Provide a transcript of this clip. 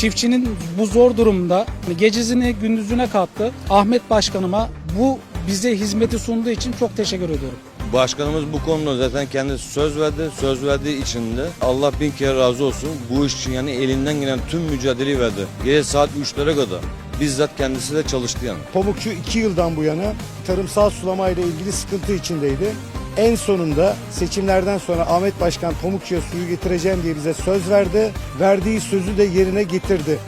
çiftçinin bu zor durumda gecesini gündüzüne kattı. Ahmet Başkanıma bu bize hizmeti sunduğu için çok teşekkür ediyorum. Başkanımız bu konuda zaten kendisi söz verdi. Söz verdiği için de Allah bin kere razı olsun. Bu iş için yani elinden gelen tüm mücadeleyi verdi. Gece saat 3'lere kadar. Bizzat kendisi de çalıştı yani. Pamukçu 2 yıldan bu yana tarımsal sulama ile ilgili sıkıntı içindeydi. En sonunda seçimlerden sonra Ahmet Başkan Pamukçu'ya suyu getireceğim diye bize söz verdi. Verdiği sözü de yerine getirdi.